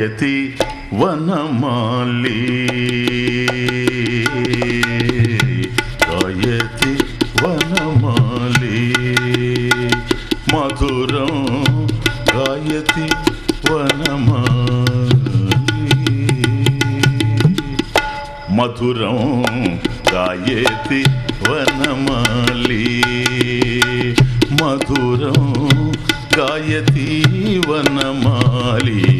యతి వనమాలి. గాయతి వనమాలి. మధురం గాయతి వనమాలి. మధురం గాయతి వనమాలి. మధురం గాయతి వనమాలి.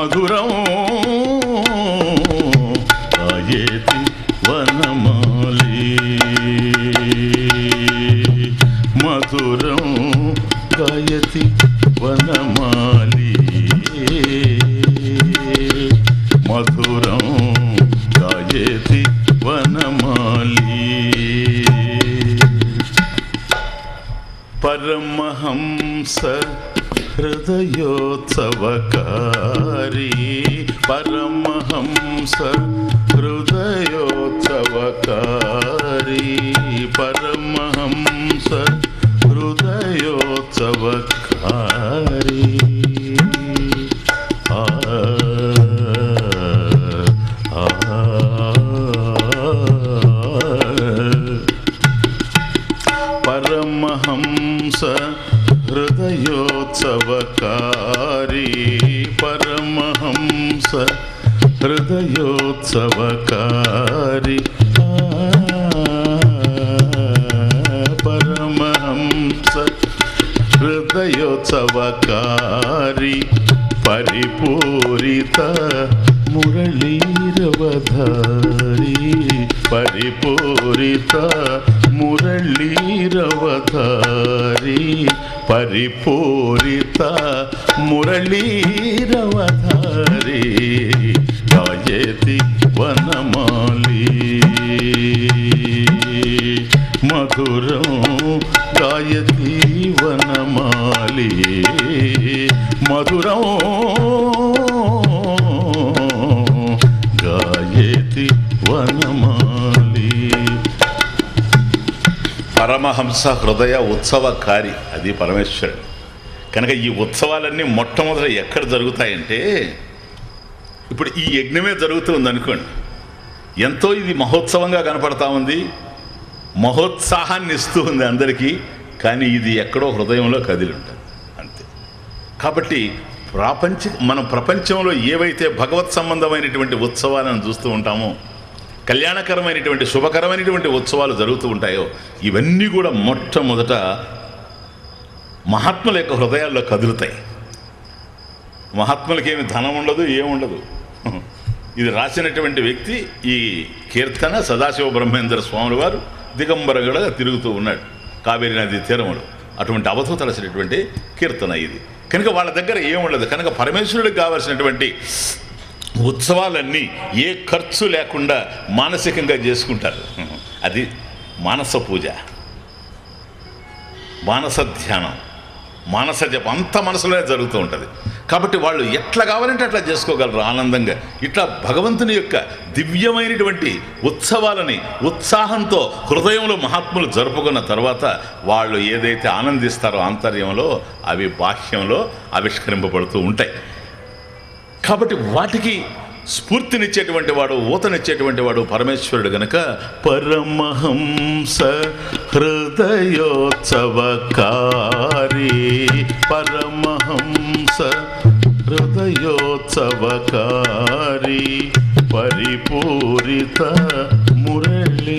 మధురం. గాయతి వనమాలి. మధురం గాయతి వనమాలి. మధురం గాయతి వనమాలి. పరమహంస హృదయోత్సవకారి పరమహంస హృదయోత్సవకారి పరమహంస హృదయోత్సవకారి హృదయోత్సవకారి ఆ, పరమహంస హృదయోత్సవకారి పరిపూరిత మురళీరవధారి పరిపూరిత మురళీరవధారి పరిపూరిత మురళీరవధారి గాయతి వనమాలి. మధురం గాయతి వనమాలి మధురం గాయతి వనమాలి. పరమహంస హృదయ ఉత్సవకారి అది పరమేశ్వరుడు. కనుక ఈ ఉత్సవాలన్నీ మొట్టమొదట ఎక్కడ జరుగుతాయంటే ఇప్పుడు ఈ యజ్ఞమే జరుగుతూ అనుకోండి ఎంతో ఇది మహోత్సవంగా కనపడతా ఉంది. మహోత్సాహాన్ని ఇస్తూ ఉంది అందరికీ. కానీ ఇది ఎక్కడో హృదయంలో కదిలి ఉంటుంది అంతే. కాబట్టి ప్రాపంచ మనం ప్రపంచంలో ఏవైతే భగవత్ సంబంధమైనటువంటి ఉత్సవాలను చూస్తూ ఉంటామో కళ్యాణకరమైనటువంటి శుభకరమైనటువంటి ఉత్సవాలు జరుగుతూ ఉంటాయో ఇవన్నీ కూడా మొట్టమొదట మహాత్ముల యొక్క హృదయాల్లో కదులుతాయి. మహాత్ములకి ఏమి ధనం ఉండదు ఏముండదు. ఇది రాసినటువంటి వ్యక్తి ఈ కీర్తన సదాశివ బ్రహ్మేంద్ర స్వాముల వారు దిగంబరగడగా తిరుగుతూ ఉన్నాడు. కావేరీ నది తీరములు. అటువంటి అవధూతలసినటువంటి కీర్తన ఇది. కనుక వాళ్ళ దగ్గర ఏముండదు కనుక పరమేశ్వరుడికి కావలసినటువంటి ఉత్సవాలన్నీ ఏ ఖర్చు లేకుండా మానసికంగా చేసుకుంటారు. అది మానస పూజ. మానస ధ్యానం. మానస జపం. అంత మనసులోనే జరుగుతూ ఉంటుంది. కాబట్టి వాళ్ళు ఎట్లా కావాలంటే అట్లా చేసుకోగలరు ఆనందంగా. ఇట్లా భగవంతుని యొక్క దివ్యమైనటువంటి ఉత్సవాలని ఉత్సాహంతో హృదయంలో మహాత్ములు జరుపుకున్న తర్వాత వాళ్ళు ఏదైతే ఆనందిస్తారో ఆంతర్యంలో అవి బాహ్యంలో ఆవిష్కరింపబడుతూ ఉంటాయి. కాబట్టి వాటికి స్ఫూర్తినిచ్చేటువంటి వాడు ఊతనిచ్చేటువంటి వాడు పరమేశ్వరుడు గనక పరమహంస హృదయోత్సవకారి పరమహంస హృదయోత్సవకారి పరిపూరిత మురళీరవధారి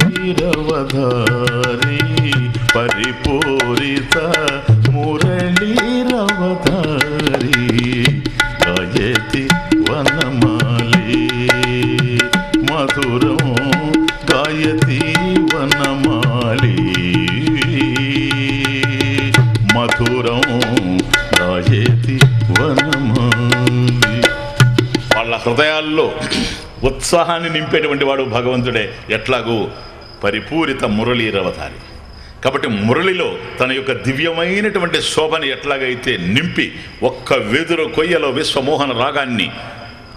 పరిపూరిత మురళీరవధారి గాయతి వనమాలి మధురం గాయతి వనమాలి మధురం గాయతి వన వాళ్ళ హృదయాల్లో ఉత్సాహాన్ని నింపేటువంటి వాడు భగవంతుడే. ఎట్లాగూ పరిపూరిత మురళీరవతారి కాబట్టి మురళిలో తన యొక్క దివ్యమైనటువంటి శోభని ఎట్లాగైతే నింపి ఒక్క వెదురు కొయ్యలో విశ్వమోహన రాగాన్ని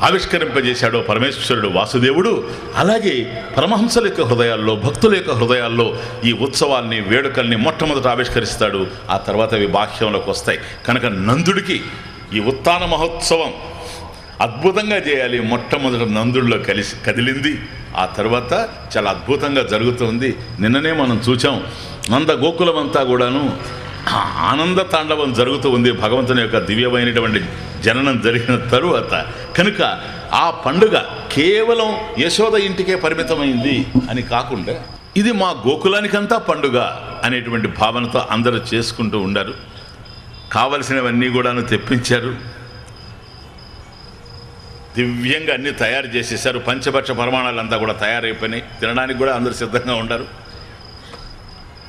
ఆవిష్కరింపజేశాడో పరమేశ్వరుడు వాసుదేవుడు అలాగే పరమహంసల యొక్క హృదయాల్లో భక్తుల యొక్క హృదయాల్లో ఈ ఉత్సవాల్ని వేడుకల్ని మొట్టమొదట ఆవిష్కరిస్తాడు. ఆ తర్వాత అవి బాహ్యంలోకి వస్తాయి. కనుక నందుడికి ఈ ఉత్తాన మహోత్సవం అద్భుతంగా చేయాలి. మొట్టమొదట నందుల్లో కలిసి కదిలింది. ఆ తర్వాత చాలా అద్భుతంగా జరుగుతుంది. నిన్ననే మనం చూచాం. నంద గోకులమంతా కూడాను ఆనంద తాండవం జరుగుతూ ఉంది. భగవంతుని యొక్క దివ్యమైనటువంటి జననం జరిగిన తరువాత కనుక ఆ పండుగ కేవలం యశోద ఇంటికే పరిమితమైంది అని కాకుండా ఇది మా గోకులానికంతా పండుగ అనేటువంటి భావనతో అందరూ చేసుకుంటూ ఉండారు. కావలసినవన్నీ కూడాను తెప్పించారు. దివ్యంగా అన్నీ తయారు చేసేసారు పంచభక్ష పరిమాణాలంతా కూడా తయారైపోయినాయి. తినడానికి కూడా అందరూ సిద్ధంగా ఉండరు.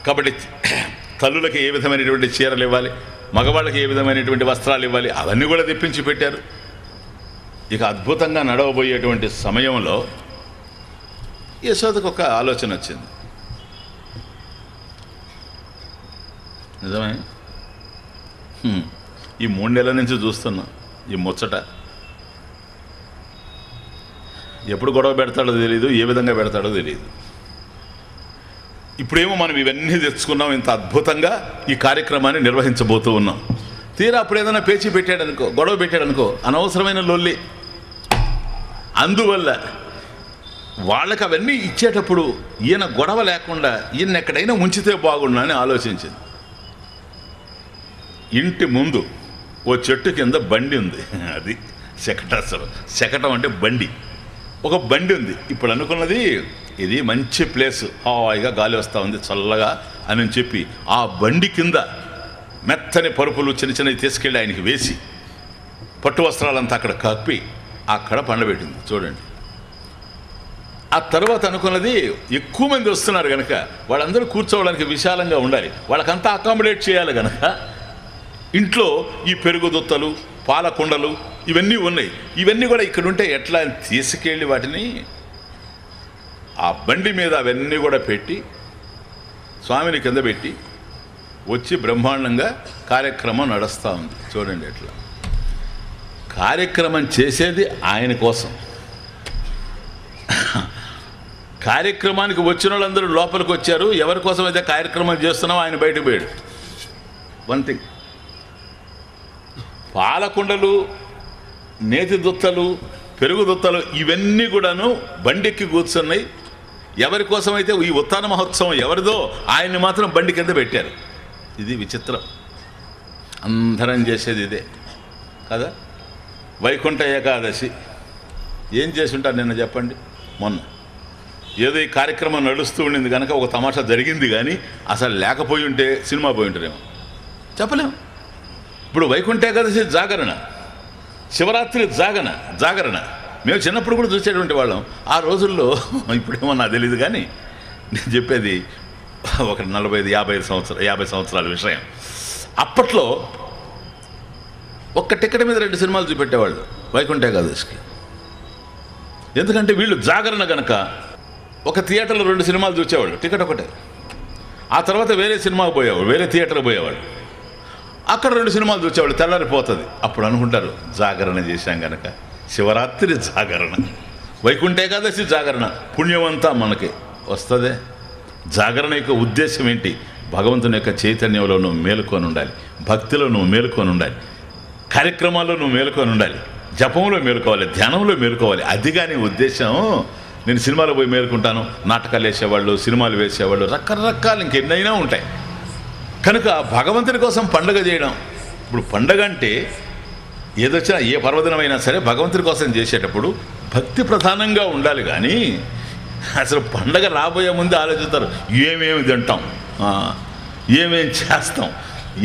కాబట్టి తల్లులకి ఏ విధమైనటువంటి చీరలు ఇవ్వాలి? మగవాళ్ళకి ఏ విధమైనటువంటి వస్త్రాలు ఇవ్వాలి? అవన్నీ కూడా తెప్పించి పెట్టారు. ఇక అద్భుతంగా నడవబోయేటువంటి సమయంలో యశోదకు ఒక ఆలోచన వచ్చింది. నిజమే? ఈ మూడు నెలల నుంచి చూస్తున్నా. ఈ ముచ్చట. ఎప్పుడు గొడవ పెడతాడో తెలియదు ఏ విధంగా పెడతాడో తెలియదు ఇప్పుడేమో మనం ఇవన్నీ తెచ్చుకున్నాం ఇంత అద్భుతంగా ఈ కార్యక్రమాన్ని నిర్వహించబోతూ ఉన్నాం. తీరా అప్పుడు ఏదైనా పేచీ పెట్టాడనుకో గొడవ పెట్టాడనుకో అనవసరమైన లొల్లి. అందువల్ల వాళ్ళకి అవన్నీ ఇచ్చేటప్పుడు ఈయన గొడవ లేకుండా ఈయన ఎక్కడైనా ఉంచితే బాగుండు అని ఆలోచించింది. ఇంటి ముందు ఓ చెట్టు కింద బండి ఉంది. అది శకటాసురం శకటం అంటే బండి. ఒక బండి ఉంది. ఇప్పుడు అనుకున్నది ఇది మంచి ప్లేస్. హాయిగా గాలి వస్తూ ఉంది చల్లగా అని చెప్పి ఆ బండి కింద మెత్తని పరుపులు చిన్న చిన్నవి తీసుకెళ్ళి ఆయనకి వేసి పట్టు వస్త్రాలంతా అక్కడ కప్పి అక్కడ పండబెట్టింది. చూడండి. ఆ తర్వాత అనుకున్నది ఎక్కువ మంది వస్తున్నారు కనుక వాళ్ళందరూ కూర్చోవడానికి విశాలంగా ఉండాలి. వాళ్ళకంతా అకామిడేట్ చేయాలి కనుక ఇంట్లో ఈ పెరుగు దుత్తలు పాల కుండలు ఇవన్నీ ఉన్నాయి. ఇవన్నీ కూడా ఇక్కడ ఉంటే ఎట్లా అని తీసుకెళ్ళి వాటిని ఆ బండి మీద అవన్నీ కూడా పెట్టి స్వామిని కింద పెట్టి వచ్చి బ్రహ్మాండంగా కార్యక్రమం నడుస్తూ ఉంది. చూడండి ఎట్లా. కార్యక్రమం చేసేది ఆయన కోసం. కార్యక్రమానికి వచ్చిన వాళ్ళందరూ లోపలికి వచ్చారు. ఎవరి కోసం అయితే కార్యక్రమం చేస్తున్నామో ఆయన బయటకు పోయాడు. వన్ థింగ్ పాలకుండలు నేతి దుత్తలు పెరుగు దుత్తలు ఇవన్నీ కూడాను బండెక్కి కూర్చున్నాయి. ఎవరి కోసమైతే ఈ ఉత్తాన మహోత్సవం ఎవరిదో ఆయన్ని మాత్రం బండి కింద పెట్టారు. ఇది విచిత్రం. అందరం చేసేది ఇదే. కదా? వైకుంఠ ఏకాదశి. ఏం చేసి ఉంటారు నిన్న చెప్పండి? మొన్న. ఏదో ఈ కార్యక్రమం నడుస్తూ ఉండింది కనుక ఒక తమాషా జరిగింది కానీ అసలు లేకపోయి ఉంటే సినిమా పోయి ఉంటారేమో చెప్పలేము ఇప్పుడు వైకుంఠ ఏకాదశి జాగరణ. శివరాత్రి జాగరణ జాగరణ. మేము చిన్నప్పుడు కూడా చూసేటువంటి వాళ్ళం. ఆ రోజుల్లో ఇప్పుడేమో నాకు తెలియదు కానీ నేను చెప్పేది ఒక నలభై ఐదు యాభై ఐదు సంవత్సరాలు యాభై సంవత్సరాల విషయం. అప్పట్లో ఒక్క టికెట్ మీద రెండు సినిమాలు చూపెట్టేవాళ్ళు వైకుంఠ ఏకాదశికి. ఎందుకంటే వీళ్ళు జాగరణ గనక ఒక థియేటర్లో రెండు సినిమాలు చూసేవాళ్ళు. టికెట్ ఒకటే. ఆ తర్వాత వేరే సినిమాకి పోయేవాడు వేరే థియేటర్కి పోయేవాళ్ళు. అక్కడ రెండు సినిమాలు చూసేవాళ్ళు తెల్లారిపోతుంది. అప్పుడు అనుకుంటారు జాగరణ చేశాం గనక. శివరాత్రి జాగరణ. వైకుంఠ ఏకాదశి జాగరణ. పుణ్యమంతా మనకి వస్తుంది. జాగరణ యొక్క ఉద్దేశం ఏంటి? భగవంతుని యొక్క చైతన్యంలో నువ్వు మేలుకొని ఉండాలి. భక్తిలో నువ్వు మేలుకొని ఉండాలి. కార్యక్రమాల్లో నువ్వు మేలుకొని ఉండాలి. జపంలో మేలుకోవాలి ధ్యానంలో మేలుకోవాలి. అది కానీ ఉద్దేశం నేను సినిమాలో పోయి మేలుకుంటాను. నాటకాలు వేసేవాళ్ళు సినిమాలు వేసేవాళ్ళు రకరకాలు ఇంకెన్నైనా ఉంటాయి. కనుక భగవంతుని కోసం పండగ చేయడం. ఇప్పుడు పండగ అంటే ఏదొచ్చినా ఏ పర్వదినమైనా సరే భగవంతుని కోసం చేసేటప్పుడు భక్తి ప్రధానంగా ఉండాలి కానీ అసలు పండగ రాబోయే ముందు ఆలోచిస్తారు. ఏమేమి తింటాం? ఏమేం చేస్తాం?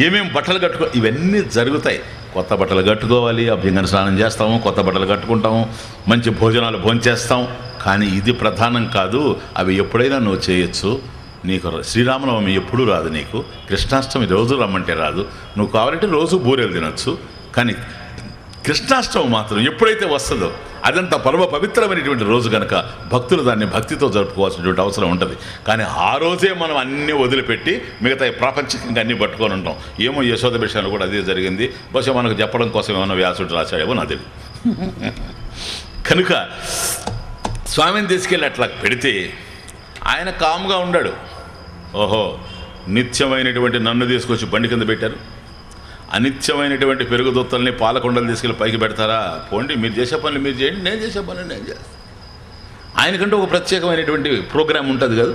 ఏమేం బట్టలు కట్టుకో ఇవన్నీ జరుగుతాయి. కొత్త బట్టలు కట్టుకోవాలి అభ్యంగన స్నానం చేస్తాము కొత్త బట్టలు కట్టుకుంటాము మంచి భోజనాలు భోంచేస్తాం. కానీ ఇది ప్రధానం కాదు అవి ఎప్పుడైనా నువ్వు చేయొచ్చు. నీకు శ్రీరామనవమి ఎప్పుడూ రాదు నీకు. కృష్ణాష్టమి రోజు రమ్మంటే రాదు. నువ్వు కావాలంటే రోజు బూరెలు తినొచ్చు. కానీ కృష్ణాష్టమి మాత్రం ఎప్పుడైతే వస్తుందో అదంత పరమ పవిత్రమైనటువంటి రోజు కనుక భక్తులు దాన్ని భక్తితో జరుపుకోవాల్సినటువంటి అవసరం ఉంటుంది. కానీ ఆ రోజే మనం అన్నీ వదిలిపెట్టి మిగతా ప్రాపంచికంగా అన్నీ పట్టుకొని ఉంటాం. ఏమో యశోద విషయంలో కూడా అదే జరిగింది. బహుశా మనకు చెప్పడం కోసం ఏమైనా వ్యాసుడు రాశాడేమో నాకు తెలియదు కనుక స్వామిని తీసుకెళ్ళి అట్లా పెడితే ఆయన కామ్గా ఉన్నాడు ఓహో నిత్యమైనటువంటి నన్ను తీసుకొచ్చి బండి కింద పెట్టారు. అనిత్యమైనటువంటి పెరుగుదొత్తల్ని పాలకొండలు తీసుకెళ్ళి పైకి పెడతారా? పోండి మీరు చేసే పనులు మీరు చేయండి నేను చేసే పనులు నేను చేస్తాను. ఆయనకంటే ఒక ప్రత్యేకమైనటువంటి ప్రోగ్రాం ఉంటుంది కదా.